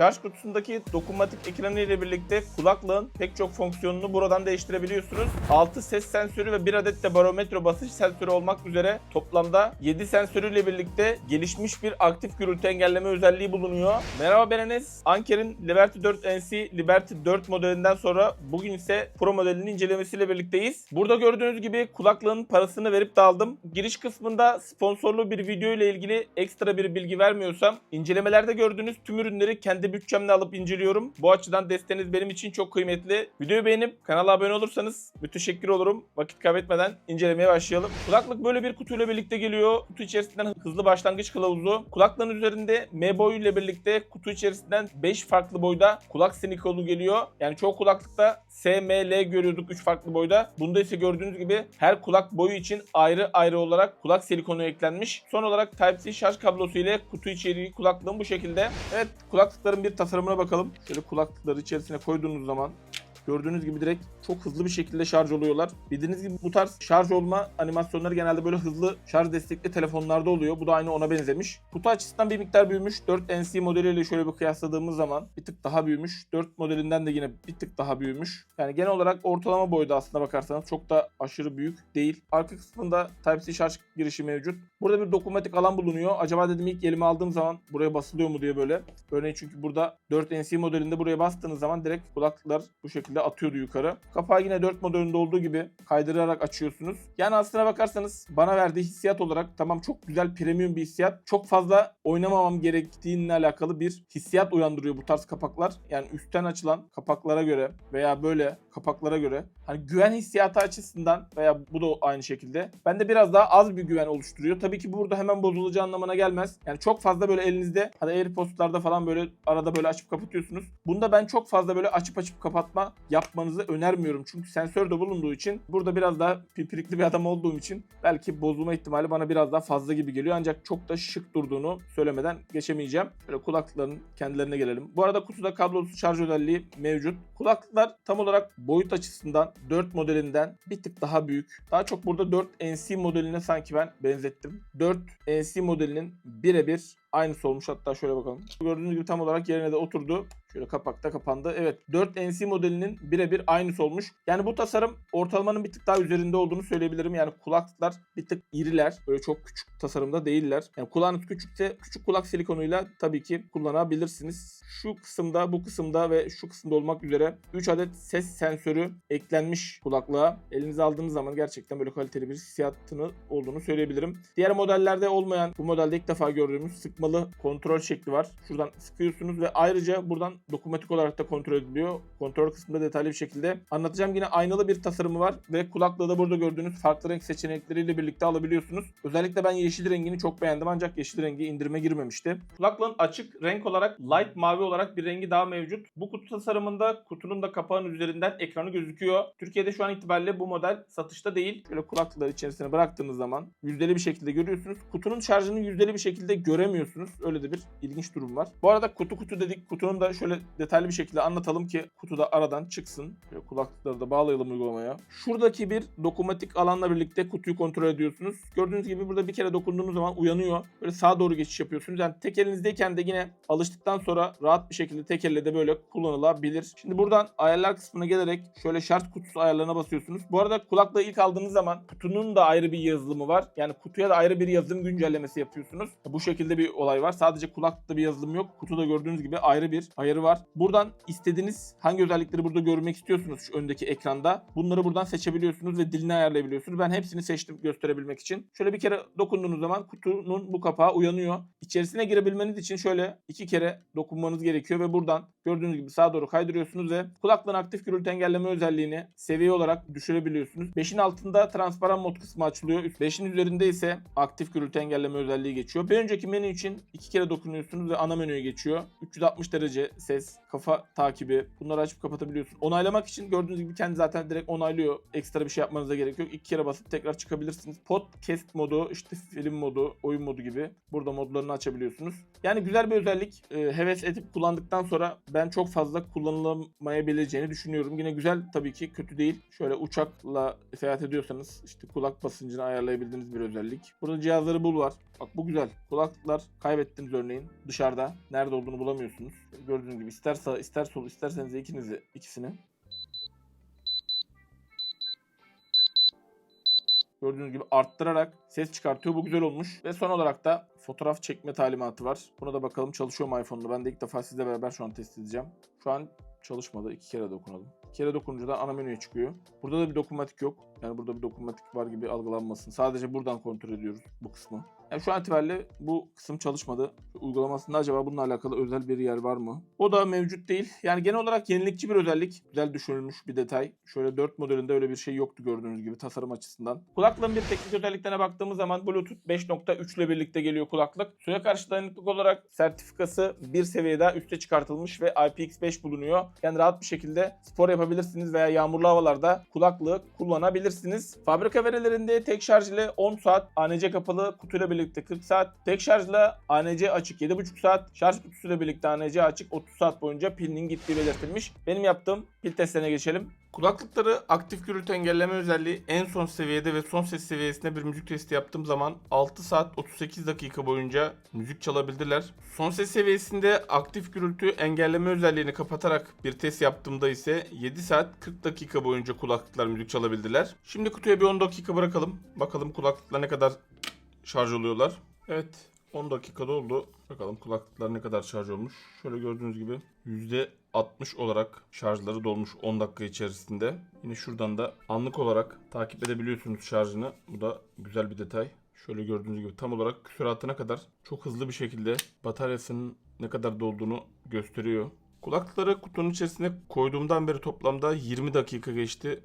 Şarj kutusundaki dokunmatik ekranı ile birlikte kulaklığın pek çok fonksiyonunu buradan değiştirebiliyorsunuz. 6 ses sensörü ve 1 adet de barometre basınç sensörü olmak üzere toplamda 7 sensörüyle birlikte gelişmiş bir aktif gürültü engelleme özelliği bulunuyor. Merhaba ben Enes. Anker'in Liberty 4 NC Liberty 4 modelinden sonra bugün ise Pro modelinin incelemesiyle birlikteyiz. Burada gördüğünüz gibi kulaklığın parasını verip de aldım. Giriş kısmında sponsorlu bir video ile ilgili ekstra bir bilgi vermiyorsam incelemelerde gördüğünüz tüm ürünleri kendi bütçemle alıp inceliyorum. Bu açıdan desteğiniz benim için çok kıymetli. Videoyu beğenip kanala abone olursanız müteşekkir olurum. Vakit kaybetmeden incelemeye başlayalım. Kulaklık böyle bir kutuyla birlikte geliyor. Kutu içerisinden hızlı başlangıç kılavuzu. Kulaklığın üzerinde M boyu ile birlikte kutu içerisinden 5 farklı boyda kulak silikonu geliyor. Yani çoğu kulaklıkta S, M, L görüyorduk 3 farklı boyda. Bunda ise gördüğünüz gibi her kulak boyu için ayrı ayrı olarak kulak silikonu eklenmiş. Son olarak Type-C şarj kablosu ile kutu içeriği kulaklığın bu şekilde. Evet kulaklıkların bir tasarımına bakalım. Şöyle kulaklıkları içerisine koyduğunuz zaman Gördüğünüz gibi direkt çok hızlı bir şekilde şarj oluyorlar. Bildiğiniz gibi bu tarz şarj olma animasyonları genelde böyle hızlı şarj destekli telefonlarda oluyor. Bu da aynı ona benzemiş. Kutu açısından bir miktar büyümüş. 4 NC modeliyle şöyle bir kıyasladığımız zaman bir tık daha büyümüş. 4 modelinden de yine bir tık daha büyümüş. Yani genel olarak ortalama boyda aslında bakarsanız çok da aşırı büyük değil. Arka kısmında Type-C şarj girişi mevcut. Burada bir dokunmatik alan bulunuyor. Acaba dedim ilk elime aldığım zaman buraya basılıyor mu diye böyle. Örneğin çünkü burada 4 NC modelinde buraya bastığınız zaman direkt kulaklıklar bu şekilde atıyordu yukarı. Kapağı yine 4 modelinde olduğu gibi kaydırarak açıyorsunuz. Yani aslına bakarsanız bana verdiği hissiyat olarak tamam çok güzel premium bir hissiyat. Çok fazla oynamamam gerektiğinle alakalı bir hissiyat uyandırıyor bu tarz kapaklar. Yani üstten açılan kapaklara göre veya böyle kapaklara göre hani güven hissiyatı açısından veya bu da aynı şekilde bende biraz daha az bir güven oluşturuyor. Tabii ki burada hemen bozulacağı anlamına gelmez. Yani çok fazla böyle elinizde hani AirPods'larda falan böyle arada böyle açıp kapatıyorsunuz. Bunda ben çok fazla böyle açıp açıp kapatma yapmanızı önermiyorum. Çünkü sensör de bulunduğu için burada biraz daha pipirikli bir adam olduğum için belki bozulma ihtimali bana biraz daha fazla gibi geliyor. Ancak çok da şık durduğunu söylemeden geçemeyeceğim. Böyle kulaklıkların kendilerine gelelim. Bu arada kutuda kablosuz şarj özelliği mevcut. Kulaklıklar tam olarak boyut açısından 4 modelinden bir tık daha büyük. Daha çok burada 4 NC modeline sanki ben benzettim. 4 NC modelinin birebir aynısı olmuş. Hatta şöyle bakalım. Gördüğünüz gibi tam olarak yerine de oturdu. Şöyle kapakta kapandı. Evet 4 NC modelinin birebir aynısı olmuş. Yani bu tasarım ortalamanın bir tık daha üzerinde olduğunu söyleyebilirim. Yani kulaklıklar bir tık iriler. Böyle çok küçük tasarımda değiller. Yani kulağınız küçükse küçük kulak silikonuyla tabii ki kullanabilirsiniz. Şu kısımda, bu kısımda ve şu kısımda olmak üzere 3 adet ses sensörü eklenmiş kulaklığa. Elinize aldığınız zaman gerçekten böyle kaliteli bir hissiyatını olduğunu söyleyebilirim. Diğer modellerde olmayan, bu modelde ilk defa gördüğümüz sıkmalı kontrol şekli var. Şuradan sıkıyorsunuz ve ayrıca buradan dokunmatik olarak da kontrol ediliyor. Kontrol kısmında detaylı bir şekilde anlatacağım. Yine aynalı bir tasarımı var ve kulaklığı da burada gördüğünüz farklı renk seçenekleriyle birlikte alabiliyorsunuz. Özellikle ben yeşil rengini çok beğendim ancak yeşil rengi indirime girmemişti. Kulaklığın açık renk olarak light mavi olarak bir rengi daha mevcut. Bu kutu tasarımında kutunun da kapağın üzerinden ekranı gözüküyor. Türkiye'de şu an itibariyle bu model satışta değil. Şöyle kulaklıkları içerisine bıraktığınız zaman yüzdeli bir şekilde görüyorsunuz. Kutunun şarjını yüzdeli bir şekilde göremiyorsunuz. Öyle de bir ilginç durum var. Bu arada kutu kutu dedik. Kutunun da şöyle detaylı bir şekilde anlatalım ki kutuda aradan çıksın. Şöyle kulaklıkları da bağlayalım uygulamaya. Şuradaki bir dokunmatik alanla birlikte kutuyu kontrol ediyorsunuz. Gördüğünüz gibi burada bir kere dokunduğunuz zaman uyanıyor. Böyle sağa doğru geçiş yapıyorsunuz. Yani tek elinizdeyken de yine alıştıktan sonra rahat bir şekilde tek elle de böyle kullanılabilir. Şimdi buradan ayarlar kısmına gelerek şöyle şart kutusu ayarlarına basıyorsunuz. Bu arada kulaklığı ilk aldığınız zaman kutunun da ayrı bir yazılımı var. Yani kutuya da ayrı bir yazılım güncellemesi yapıyorsunuz. Bu şekilde bir olay var. Sadece kulaklıkta bir yazılım yok. Kutuda gördüğünüz gibi ayrı bir ayarı var. Buradan istediğiniz hangi özellikleri burada görmek istiyorsunuz şu öndeki ekranda. Bunları buradan seçebiliyorsunuz ve dilini ayarlayabiliyorsunuz. Ben hepsini seçtim gösterebilmek için. Şöyle bir kere dokunduğunuz zaman kutunun bu kapağı uyanıyor. İçerisine girebilmeniz için şöyle iki kere dokunmanız gerekiyor ve buradan gördüğünüz gibi sağa doğru kaydırıyorsunuz ve kulaklığın aktif gürültü engelleme özelliğini seviye olarak düşürebiliyorsunuz. 5'in altında transparan mod kısmı açılıyor. 5'in üzerinde ise aktif gürültü engelleme özelliği geçiyor. Bir önceki menü için iki kere dokunuyorsunuz ve ana menüye geçiyor. 360 derece ses, kafa takibi bunları açıp kapatabiliyorsunuz. Onaylamak için gördüğünüz gibi kendi zaten direkt onaylıyor. Ekstra bir şey yapmanıza gerek yok. İki kere basıp tekrar çıkabilirsiniz. Podcast modu, işte film modu, oyun modu gibi burada modlarını açabiliyorsunuz. Yani güzel bir özellik. Ee, heves edip kullandıktan sonra ben çok fazla kullanılamayabileceğini düşünüyorum. Yine güzel tabii ki kötü değil. Şöyle uçakla seyahat ediyorsanız işte kulak basıncını ayarlayabildiğiniz bir özellik. Burada cihazları bul var. Bak bu güzel. Kulaklıklar kaybettiniz örneğin dışarıda. Nerede olduğunu bulamıyorsunuz. Gördüğünüz gibi ister sağ ister sol isterseniz ikinizi ikisini. Gördüğünüz gibi arttırarak ses çıkartıyor. Bu güzel olmuş. Ve son olarak da fotoğraf çekme talimatı var. Buna da bakalım çalışıyor mu iPhone'da. Ben de ilk defa sizle beraber şu an test edeceğim. Şu an çalışmadı. İki kere dokunalım. Bir kere dokununca da ana menüye çıkıyor. Burada da bir dokunmatik yok. Yani burada bir dokunmatik var gibi algılanmasın. Sadece buradan kontrol ediyoruz bu kısmı. Yani şu an itibariyle bu kısım çalışmadı. Uygulamasında acaba bununla alakalı özel bir yer var mı? O da mevcut değil. Yani genel olarak yenilikçi bir özellik. Güzel düşünülmüş bir detay. Şöyle 4 modelinde öyle bir şey yoktu gördüğünüz gibi tasarım açısından. Kulaklığın bir teknik özelliklerine baktığımız zaman Bluetooth 5.3 ile birlikte geliyor kulaklık. Suya karşı dayanıklık olarak sertifikası bir seviye daha üste çıkartılmış ve IPX5 bulunuyor. Yani rahat bir şekilde spor yapabilirsiniz veya yağmurlu havalarda kulaklığı kullanabilirsiniz. Fabrika verilerinde tek şarj ile 10 saat, ANC kapalı kutuyla birlikte 40 saat, tek şarjla ANC açık 7,5 saat, şarj kutusuyla birlikte ANC açık 30 saat boyunca pilinin gittiği belirtilmiş. Benim yaptığım pil testlerine geçelim. Kulaklıkları aktif gürültü engelleme özelliği en son seviyede ve son ses seviyesinde bir müzik testi yaptığım zaman 6 saat 38 dakika boyunca müzik çalabildiler. Son ses seviyesinde aktif gürültü engelleme özelliğini kapatarak bir test yaptığımda ise 7 saat 40 dakika boyunca kulaklıklar müzik çalabildiler. Şimdi kutuya bir 10 dakika bırakalım. Bakalım kulaklıklar ne kadar şarj oluyorlar. Evet 10 dakikada oldu. Bakalım kulaklıklar ne kadar şarj olmuş. Şöyle gördüğünüz gibi %60 olarak şarjları dolmuş 10 dakika içerisinde. Yine şuradan da anlık olarak takip edebiliyorsunuz şarjını. Bu da güzel bir detay. Şöyle gördüğünüz gibi tam olarak süratine kadar çok hızlı bir şekilde bataryasının ne kadar dolduğunu gösteriyor. Kulaklıkları kutunun içerisine koyduğumdan beri toplamda 20 dakika geçti.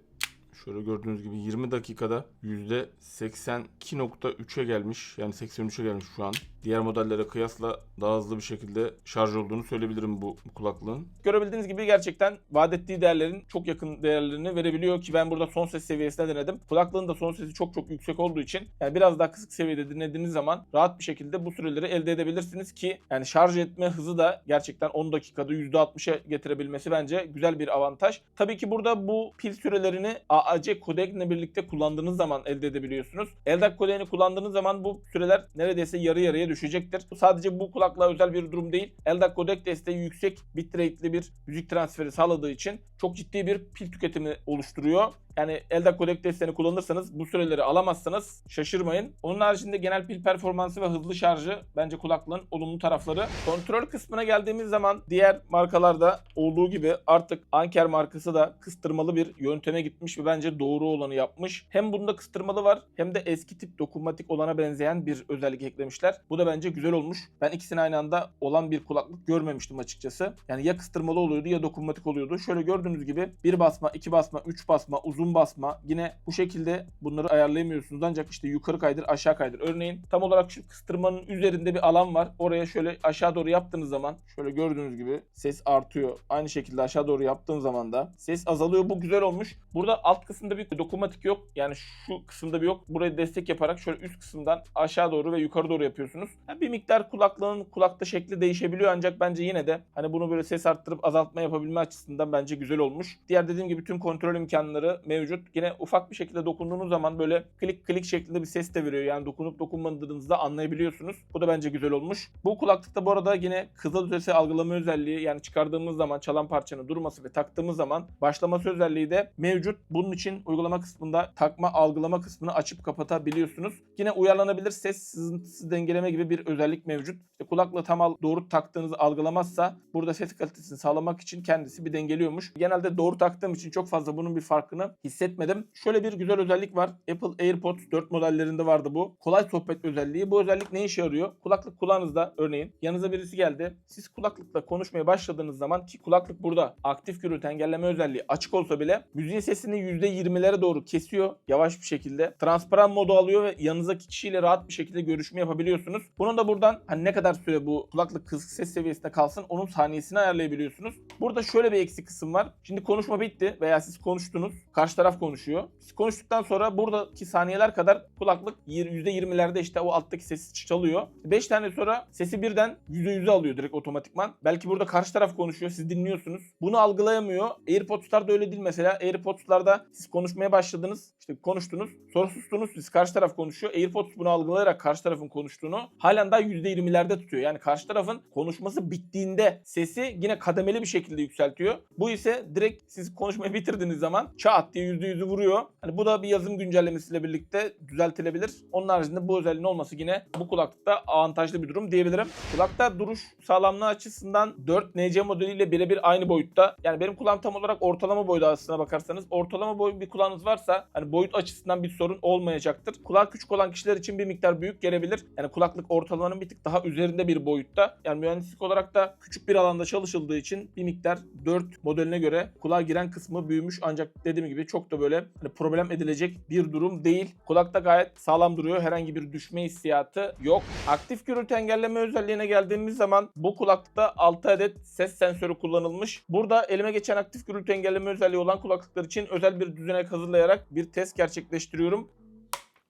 Şöyle gördüğünüz gibi 20 dakikada %82.3'e gelmiş. Yani 83'e gelmiş şu an. Diğer modellere kıyasla daha hızlı bir şekilde şarj olduğunu söyleyebilirim bu, kulaklığın. Görebildiğiniz gibi gerçekten vaat ettiği değerlerin çok yakın değerlerini verebiliyor ki ben burada son ses seviyesine denedim. Kulaklığın da son sesi çok çok yüksek olduğu için yani biraz daha kısık seviyede dinlediğiniz zaman rahat bir şekilde bu süreleri elde edebilirsiniz ki yani şarj etme hızı da gerçekten 10 dakikada %60'a getirebilmesi bence güzel bir avantaj. Tabii ki burada bu pil sürelerini AAC kodekle birlikte kullandığınız zaman elde edebiliyorsunuz. LDAC kodeğini kullandığınız zaman bu süreler neredeyse yarı yarıya düşecektir. Bu sadece bu kulaklığa özel bir durum değil. LDAC kodek desteği yüksek bitrate'li bir müzik transferi sağladığı için çok ciddi bir pil tüketimi oluşturuyor. Yani LDAC kodek desteğini kullanırsanız bu süreleri alamazsanız şaşırmayın. Onun haricinde genel pil performansı ve hızlı şarjı bence kulaklığın olumlu tarafları. Kontrol kısmına geldiğimiz zaman diğer markalarda olduğu gibi artık Anker markası da kıstırmalı bir yönteme gitmiş ve bence doğru olanı yapmış. Hem bunda kıstırmalı var hem de eski tip dokunmatik olana benzeyen bir özellik eklemişler. Bu da bence güzel olmuş. Ben ikisini aynı anda olan bir kulaklık görmemiştim açıkçası. Yani ya kıstırmalı oluyordu ya dokunmatik oluyordu. Şöyle gördüğünüz gibi bir basma, iki basma, üç basma, uzun basma. Yine bu şekilde bunları ayarlayamıyorsunuz. Ancak işte yukarı kaydır, aşağı kaydır. Örneğin tam olarak şu kıstırmanın üzerinde bir alan var. Oraya şöyle aşağı doğru yaptığınız zaman şöyle gördüğünüz gibi ses artıyor. Aynı şekilde aşağı doğru yaptığın zaman da ses azalıyor. Bu güzel olmuş. Burada alt kısımda bir dokunmatik yok. Yani şu kısımda bir yok. Buraya destek yaparak şöyle üst kısımdan aşağı doğru ve yukarı doğru yapıyorsunuz. Yani bir miktar kulaklığın kulakta şekli değişebiliyor ancak bence yine de hani bunu böyle ses arttırıp azaltma yapabilme açısından bence güzel olmuş. Diğer dediğim gibi tüm kontrol imkanları mevcut. Yine ufak bir şekilde dokunduğunuz zaman böyle klik klik şeklinde bir ses de veriyor. Yani dokunup dokunmadığınızda anlayabiliyorsunuz. Bu da bence güzel olmuş. Bu kulaklıkta bu arada yine kızılötesi algılama özelliği yani çıkardığımız zaman çalan parçanın durması ve taktığımız zaman başlaması özelliği de mevcut. Bunun için uygulama kısmında takma algılama kısmını açıp kapatabiliyorsunuz. Yine uyarlanabilir ses sızıntısı dengeleme gibi bir özellik mevcut. İşte kulaklığı tam doğru taktığınızı algılamazsa burada ses kalitesini sağlamak için kendisi bir dengeliyormuş. Genelde doğru taktığım için çok fazla bunun bir farkını hissetmedim. Şöyle bir güzel özellik var. Apple AirPods 4 modellerinde vardı bu. Kolay sohbet özelliği. Bu özellik ne işe yarıyor? Kulaklık kulağınızda örneğin yanınıza birisi geldi. Siz kulaklıkla konuşmaya başladığınız zaman ki kulaklık burada aktif gürültü engelleme özelliği açık olsa bile müziğin sesini %20'lere doğru kesiyor yavaş bir şekilde. Transparan modu alıyor ve yanınızdaki kişiyle rahat bir şekilde görüşme yapabiliyorsunuz. Bunun da buradan hani ne kadar süre bu kulaklık kısık ses seviyesinde kalsın onun saniyesini ayarlayabiliyorsunuz. Burada şöyle bir eksik kısım var. Şimdi konuşma bitti veya siz konuştunuz. Karşı karşı taraf konuşuyor. Konuştuktan sonra buradaki saniyeler kadar kulaklık %20'lerde işte o alttaki sesi çalıyor. 5 tane sonra sesi birden %100'e alıyor direkt otomatikman. Belki burada karşı taraf konuşuyor siz dinliyorsunuz. Bunu algılayamıyor. AirPods'larda öyle değil mesela. AirPods'larda siz konuşmaya başladınız. işte konuştunuz. Sonra sustunuz. Siz karşı taraf konuşuyor. AirPods bunu algılayarak karşı tarafın konuştuğunu halen daha %20'lerde tutuyor. Yani karşı tarafın konuşması bittiğinde sesi yine kademeli bir şekilde yükseltiyor. Bu ise direkt siz konuşmayı bitirdiğiniz zaman çat diye %100'ü vuruyor. Hani bu da bir yazım güncellemesiyle birlikte düzeltilebilir. Onun haricinde bu özelliğin olması yine bu kulaklıkta avantajlı bir durum diyebilirim. Kulakta duruş sağlamlığı açısından 4 NC modeliyle birebir aynı boyutta. Yani benim kulağım tam olarak ortalama boyda aslına bakarsanız. Ortalama boy bir kulağınız varsa hani boyut açısından bir sorun olmayacaktır. Kulağı küçük olan kişiler için bir miktar büyük gelebilir. Yani kulaklık ortalamanın bir tık daha üzerinde bir boyutta. Yani mühendislik olarak da küçük bir alanda çalışıldığı için bir miktar 4 modeline göre kulağa giren kısmı büyümüş ancak dediğim gibi çok da böyle hani problem edilecek bir durum değil. Kulakta gayet sağlam duruyor. Herhangi bir düşme hissiyatı yok. Aktif gürültü engelleme özelliğine geldiğimiz zaman bu kulaklıkta 6 adet ses sensörü kullanılmış. Burada elime geçen aktif gürültü engelleme özelliği olan kulaklıklar için özel bir düzenek hazırlayarak bir test gerçekleştiriyorum.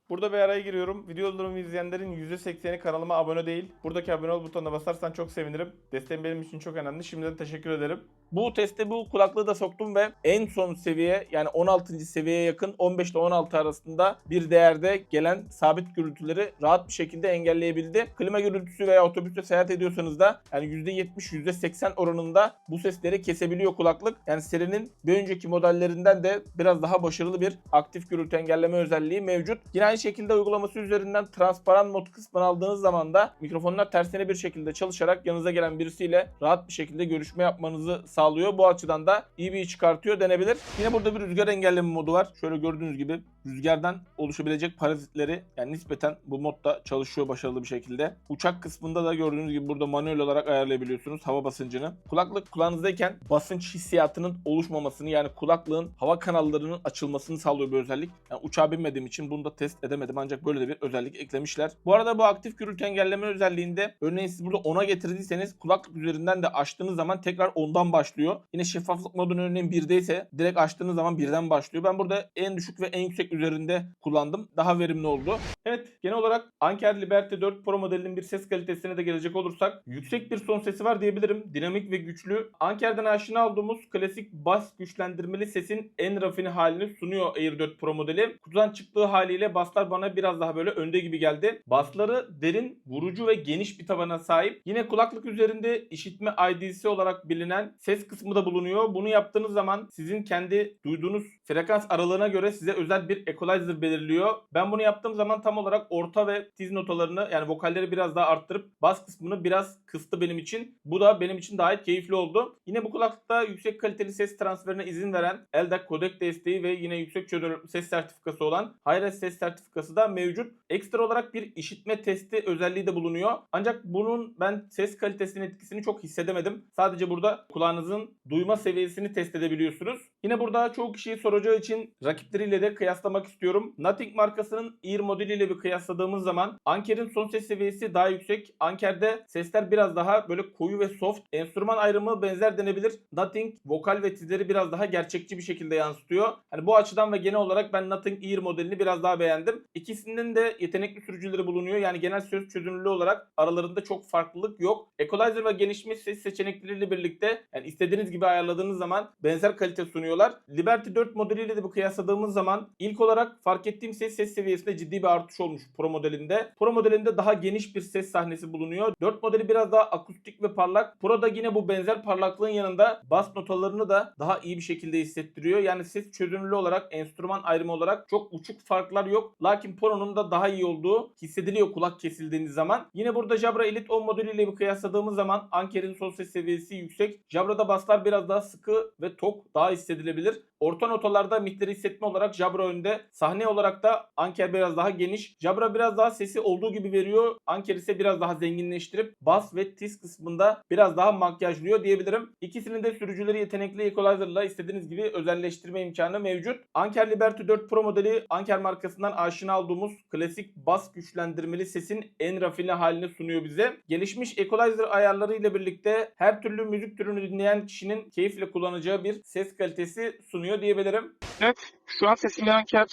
Burada bir araya giriyorum. Videolarımı izleyenlerin %80'i kanalıma abone değil. Buradaki abone ol butonuna basarsan çok sevinirim. Desteğin benim için çok önemli. Şimdiden teşekkür ederim. Bu teste bu kulaklığı da soktum ve en son seviye yani 16. seviyeye yakın 15 ile 16 arasında bir değerde gelen sabit gürültüleri rahat bir şekilde engelleyebildi. Klima gürültüsü veya otobüste seyahat ediyorsanız da yani %70 %80 oranında bu sesleri kesebiliyor kulaklık. Yani serinin bir önceki modellerinden de biraz daha başarılı bir aktif gürültü engelleme özelliği mevcut. Yine aynı şekilde uygulaması üzerinden transparan mod kısmını aldığınız zaman da mikrofonlar tersine bir şekilde çalışarak yanınıza gelen birisiyle rahat bir şekilde görüşme yapmanızı sağlıyor. Bu açıdan da iyi bir iş çıkartıyor denebilir. Yine burada bir rüzgar engelleme modu var. Şöyle gördüğünüz gibi rüzgardan oluşabilecek parazitleri yani nispeten bu modda çalışıyor başarılı bir şekilde. Uçak kısmında da gördüğünüz gibi burada manuel olarak ayarlayabiliyorsunuz hava basıncını. Kulaklık kulağınızdayken basınç hissiyatının oluşmamasını yani kulaklığın hava kanallarının açılmasını sağlıyor bu özellik. Yani uçağa binmediğim için bunu da test edemedim ancak böyle de bir özellik eklemişler. Bu arada bu aktif gürültü engelleme özelliğinde örneğin siz burada 10'a getirdiyseniz kulaklık üzerinden de açtığınız zaman tekrar ondan başlıyor. Yine şeffaflık modunu örneğin 1'de ise direkt açtığınız zaman birden başlıyor. Ben burada en düşük ve en yüksek üzerinde kullandım. Daha verimli oldu. Evet genel olarak Anker Liberty 4 Pro modelinin bir ses kalitesine de gelecek olursak yüksek bir son sesi var diyebilirim. Dinamik ve güçlü. Anker'den aşina olduğumuz klasik bas güçlendirmeli sesin en rafine halini sunuyor Air 4 Pro modeli. Kutudan çıktığı haliyle baslar bana biraz daha böyle önde gibi geldi. Basları derin, vurucu ve geniş bir tabana sahip. Yine kulaklık üzerinde işitme ID'si olarak bilinen ses kısmı da bulunuyor. Bunu yaptığınız zaman sizin kendi duyduğunuz frekans aralığına göre size özel bir equalizer belirliyor. Ben bunu yaptığım zaman tam olarak orta ve tiz notalarını yani vokalleri biraz daha arttırıp bas kısmını biraz kıstı benim için. Bu da benim için gayet keyifli oldu. Yine bu kulaklıkta yüksek kaliteli ses transferine izin veren LDAC kodek desteği ve yine yüksek çözünürlüklü ses sertifikası olan Hi-Res ses sertifikası da mevcut. Ekstra olarak bir işitme testi özelliği de bulunuyor. Ancak bunun ben ses kalitesinin etkisini çok hissedemedim. Sadece burada kulağınızın duyma seviyesini test edebiliyorsunuz. Yine burada çoğu kişiyi soracağı için rakipleriyle de kıyaslamak istiyorum. Nothing markasının Ear modeliyle bir kıyasladığımız zaman Anker'in son ses seviyesi daha yüksek. Anker'de sesler biraz daha böyle koyu ve soft. Enstrüman ayrımı benzer denebilir. Nothing vokal ve tizleri biraz daha gerçekçi bir şekilde yansıtıyor. Hani bu açıdan ve genel olarak ben Nothing Ear modelini biraz daha beğendim. İkisinin de yetenekli sürücüleri bulunuyor. Yani genel söz çözünürlüğü olarak aralarında çok farklılık yok. Equalizer ve genişmiş ses seçenekleriyle birlikte yani istediğiniz gibi ayarladığınız zaman benzer kalite sunuyorlar. Liberty 4 modeliyle de bu kıyasladığımız zaman ilk olarak fark ettiğim ses ses seviyesinde ciddi bir artış olmuş Pro modelinde. Pro modelinde daha geniş bir ses sahnesi bulunuyor. 4 modeli biraz daha akustik ve parlak. Pro'da yine bu benzer parlaklığın yanında bas notalarını da daha iyi bir şekilde hissettiriyor. Yani ses çözünürlüğü olarak, enstrüman ayrımı olarak çok uçuk farklar yok. Lakin Pro'nun da daha iyi olduğu hissediliyor kulak kesildiğiniz zaman. Yine burada Jabra Elite 10 modeliyle bir kıyasladığımız zaman Anker'in son ses seviyesi yüksek. Jabra'da baslar biraz daha sıkı ve tok daha hissedilebilir. Orta notalarda midleri hissetme olarak Jabra önde. Sahne olarak da Anker biraz daha geniş. Jabra biraz daha sesi olduğu gibi veriyor. Anker ise biraz daha zenginleştirip bas ve tiz kısmında biraz daha makyajlıyor diyebilirim. İkisinin de sürücüleri yetenekli equalizer'la istediğiniz gibi özelleştirme imkanı mevcut. Anker Liberty 4 Pro modeli Anker markasından aşina olduğumuz klasik bas güçlendirmeli sesin en rafine halini sunuyor bize. Gelişmiş equalizer ayarları ile birlikte her türlü müzik türünü dinleyen kişinin keyifle kullanacağı bir ses kalitesi sunuyor sunuyor diyebilirim. Evet, şu an sesini Anker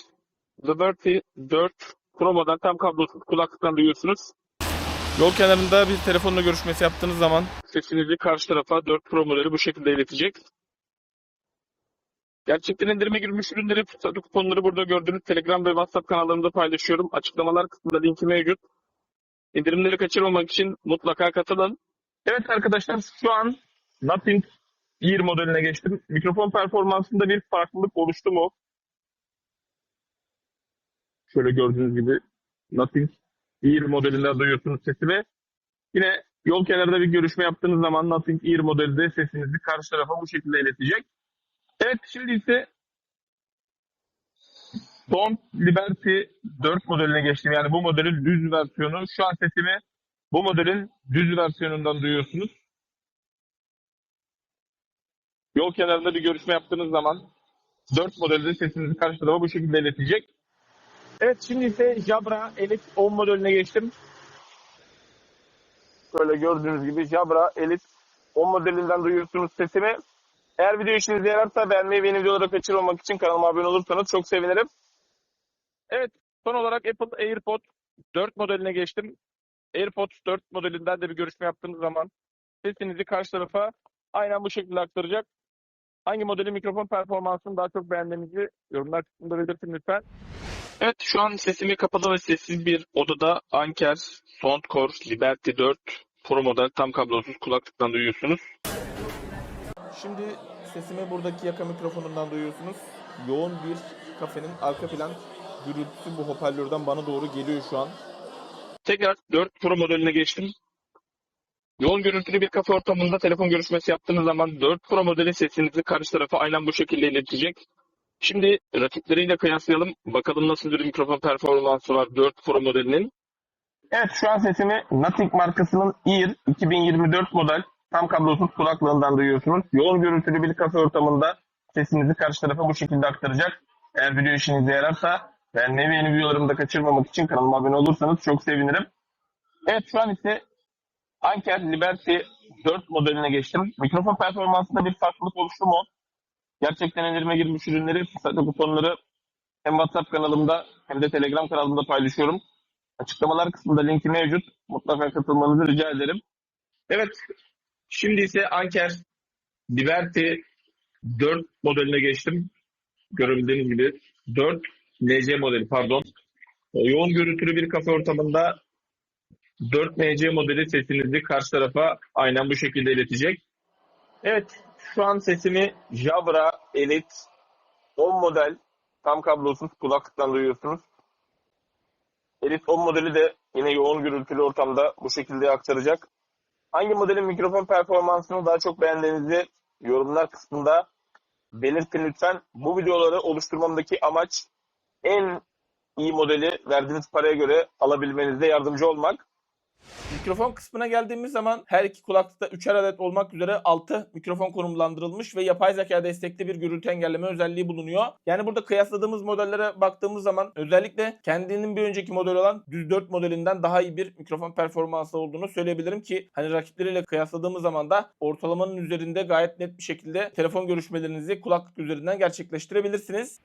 Liberty 4 Pro model tam kablosuz kulaklıktan duyuyorsunuz. Yol kenarında bir telefonla görüşmesi yaptığınız zaman Sesinizi karşı tarafa 4 Pro modeli bu şekilde iletecek. Gerçekten indirime girmiş ürünleri, fırsatlı kuponları burada gördüğünüz Telegram ve WhatsApp kanallarımda paylaşıyorum. Açıklamalar kısmında linki mevcut. İndirimleri kaçırmamak için mutlaka katılın. Evet arkadaşlar şu an Nothing Ear modeline geçtim. Mikrofon performansında bir farklılık oluştu mu? Şöyle gördüğünüz gibi Nothing Ear modelinden duyuyorsunuz sesimi. Yine yol kenarında bir görüşme yaptığınız zaman Nothing Ear modeli de sesinizi karşı tarafa bu şekilde iletecek. Evet şimdi ise Son Liberty 4 modeline geçtim. Yani bu modelin düz versiyonu. Şu an sesimi bu modelin düz versiyonundan duyuyorsunuz. Yol kenarında bir görüşme yaptığınız zaman 4 modelde sesinizi karşı tarafa bu şekilde iletecek. Evet şimdi ise Jabra Elite 10 modeline geçtim. Böyle gördüğünüz gibi Jabra Elite 10 modelinden duyuyorsunuz sesimi. Eğer video işinize yararsa beğenmeyi ve yeni videoları kaçırmamak için kanalıma abone olursanız çok sevinirim. Evet son olarak Apple AirPods 4 modeline geçtim. AirPods 4 modelinden de bir görüşme yaptığınız zaman sesinizi karşı tarafa aynen bu şekilde aktaracak. Hangi modelin mikrofon performansını daha çok beğendiğinizi yorumlar kısmında belirtin lütfen. Evet şu an sesimi kapalı ve sessiz bir odada Anker Soundcore Liberty 4 Pro model tam kablosuz kulaklıktan duyuyorsunuz. Şimdi sesimi buradaki yaka mikrofonundan duyuyorsunuz. Yoğun bir kafenin arka plan gürültüsü bu hoparlörden bana doğru geliyor şu an. Tekrar 4 Pro modeline geçtim. Yoğun gürültülü bir kafe ortamında telefon görüşmesi yaptığınız zaman 4 Pro modeli sesinizi karşı tarafa aynen bu şekilde iletecek. Şimdi rakipleriyle kıyaslayalım. Bakalım nasıl bir mikrofon performansı var 4 Pro modelinin. Evet şu an sesimi Nothing markasının Ear 2024 model tam kablosuz kulaklığından duyuyorsunuz. Yoğun gürültülü bir kafe ortamında sesinizi karşı tarafa bu şekilde aktaracak. Eğer video işinize yararsa ve yeni videolarımı da kaçırmamak için kanalıma abone olursanız çok sevinirim. Evet şu an ise Anker Liberty 4 modeline geçtim. Mikrofon performansında bir farklılık oluştu mu? Gerçekten indirime girmiş ürünleri, fırsatlı kuponları hem WhatsApp kanalımda hem de Telegram kanalımda paylaşıyorum. Açıklamalar kısmında linki mevcut. Mutlaka katılmanızı rica ederim. Evet, şimdi ise Anker Liberty 4 modeline geçtim. Görebildiğiniz gibi 4 NC modeli pardon. Yoğun gürültülü bir kafe ortamında 4 NC modeli sesinizi karşı tarafa aynen bu şekilde iletecek. Evet, şu an sesimi Jabra Elite 10 model tam kablosuz kulaklıktan duyuyorsunuz. Elite 10 modeli de yine yoğun gürültülü ortamda bu şekilde aktaracak. Hangi modelin mikrofon performansını daha çok beğendiğinizi yorumlar kısmında belirtin lütfen. Bu videoları oluşturmamdaki amaç en iyi modeli verdiğiniz paraya göre alabilmenizde yardımcı olmak. Mikrofon kısmına geldiğimiz zaman her iki kulaklıkta 3'er adet olmak üzere 6 mikrofon konumlandırılmış ve yapay zeka destekli bir gürültü engelleme özelliği bulunuyor. Yani burada kıyasladığımız modellere baktığımız zaman özellikle kendinin bir önceki model olan düz 4 modelinden daha iyi bir mikrofon performansı olduğunu söyleyebilirim ki hani rakipleriyle kıyasladığımız zaman da ortalamanın üzerinde gayet net bir şekilde telefon görüşmelerinizi kulaklık üzerinden gerçekleştirebilirsiniz.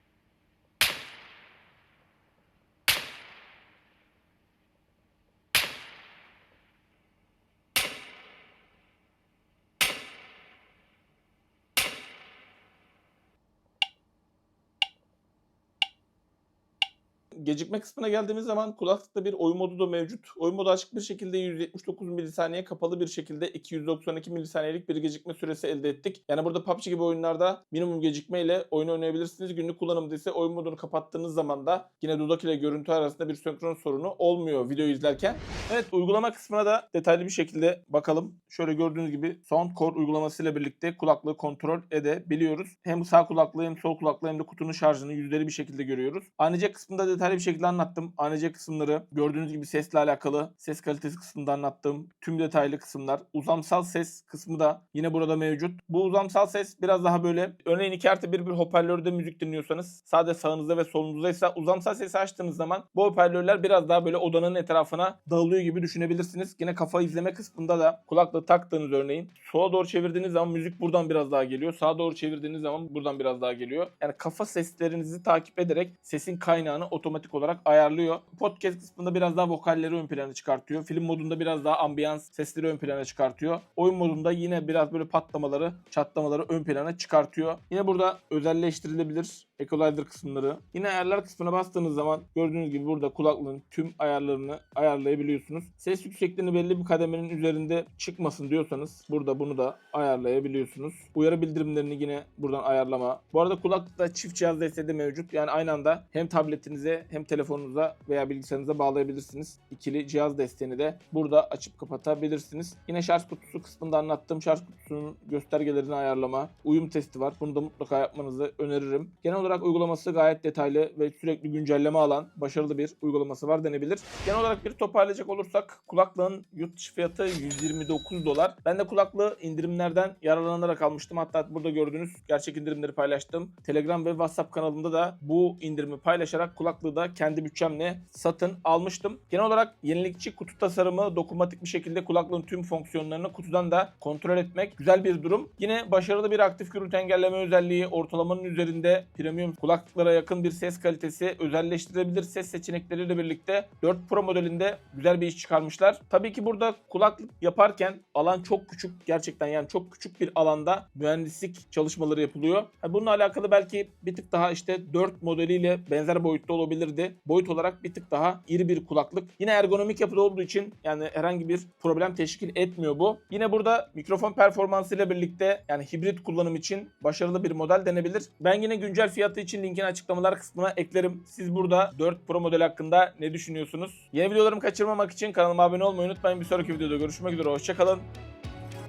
Gecikme kısmına geldiğimiz zaman kulaklıkta bir oyun modu da mevcut. Oyun modu açık bir şekilde 179 milisaniye, kapalı bir şekilde 292 milisaniyelik bir gecikme süresi elde ettik. Yani burada PUBG gibi oyunlarda minimum gecikme ile oyun oynayabilirsiniz. Günlük kullanımda ise oyun modunu kapattığınız zaman da yine dudak ile görüntü arasında bir senkron sorunu olmuyor video izlerken. Evet uygulama kısmına da detaylı bir şekilde bakalım. Şöyle gördüğünüz gibi Soundcore uygulamasıyla birlikte kulaklığı kontrol edebiliyoruz. Hem sağ kulaklığı hem sol kulaklığı hem de kutunun şarjını yüzleri bir şekilde görüyoruz. Ayrıca kısmında detaylı bir şekilde anlattım. ANC kısımları, gördüğünüz gibi sesle alakalı, ses kalitesi kısmında anlattığım tüm detaylı kısımlar. Uzamsal ses kısmı da yine burada mevcut. Bu uzamsal ses biraz daha böyle, örneğin 2 artı 1 bir hoparlörde müzik dinliyorsanız, sadece sağınızda ve solunuzda ise uzamsal sesi açtığınız zaman bu hoparlörler biraz daha böyle odanın etrafına dağılıyor gibi düşünebilirsiniz. Yine kafa izleme kısmında da kulaklığı taktığınız örneğin sola doğru çevirdiğiniz zaman müzik buradan biraz daha geliyor. Sağa doğru çevirdiğiniz zaman buradan biraz daha geliyor. Yani kafa seslerinizi takip ederek sesin kaynağını otomatik olarak ayarlıyor. Podcast kısmında biraz daha vokalleri ön plana çıkartıyor. Film modunda biraz daha ambiyans sesleri ön plana çıkartıyor. Oyun modunda yine biraz böyle patlamaları, çatlamaları ön plana çıkartıyor. Yine burada özelleştirilebilir equalizer kısımları. Yine ayarlar kısmına bastığınız zaman gördüğünüz gibi burada kulaklığın tüm ayarlarını ayarlayabiliyorsunuz. Ses yüksekliğini belli bir kademenin üzerinde çıkmasın diyorsanız burada bunu da ayarlayabiliyorsunuz. Uyarı bildirimlerini yine buradan ayarlama. Bu arada kulaklıkta çift cihaz desteği de mevcut. Yani aynı anda hem tabletinize hem telefonunuza veya bilgisayarınıza bağlayabilirsiniz. İkili cihaz desteğini de burada açıp kapatabilirsiniz. Yine şarj kutusu kısmında anlattığım şarj kutusunun göstergelerini ayarlama, uyum testi var. Bunu da mutlaka yapmanızı öneririm. Genel olarak uygulaması gayet detaylı ve sürekli güncelleme alan başarılı bir uygulaması var denebilir. Genel olarak bir toparlayacak olursak kulaklığın yurt dışı fiyatı 129 dolar. Ben de kulaklığı indirimlerden yararlanarak almıştım. Hatta burada gördüğünüz gerçek indirimleri paylaştım. Telegram ve WhatsApp kanalımda da bu indirimi paylaşarak kulaklığı da kendi bütçemle satın almıştım. Genel olarak yenilikçi kutu tasarımı dokunmatik bir şekilde kulaklığın tüm fonksiyonlarını kutudan da kontrol etmek güzel bir durum. Yine başarılı bir aktif gürültü engelleme özelliği, ortalamanın üzerinde premium kulaklıklara yakın bir ses kalitesi, özelleştirilebilir ses seçenekleriyle birlikte 4 Pro modelinde güzel bir iş çıkarmışlar. Tabii ki burada kulaklık yaparken alan çok küçük gerçekten yani çok küçük bir alanda mühendislik çalışmaları yapılıyor. Bununla alakalı belki bir tık daha işte 4 modeliyle benzer boyutta olabilirdi. Boyut olarak bir tık daha iri bir kulaklık. Yine ergonomik yapıda olduğu için yani herhangi bir problem teşkil etmiyor bu. Yine burada mikrofon performansı ile birlikte yani hibrit kullanım için başarılı bir model denebilir. Ben yine güncel fiyatı için linkini açıklamalar kısmına eklerim. Siz burada 4 Pro model hakkında ne düşünüyorsunuz? Yeni videolarımı kaçırmamak için kanalıma abone olmayı unutmayın. Bir sonraki videoda görüşmek üzere. Hoşçakalın.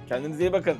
Kendinize iyi bakın.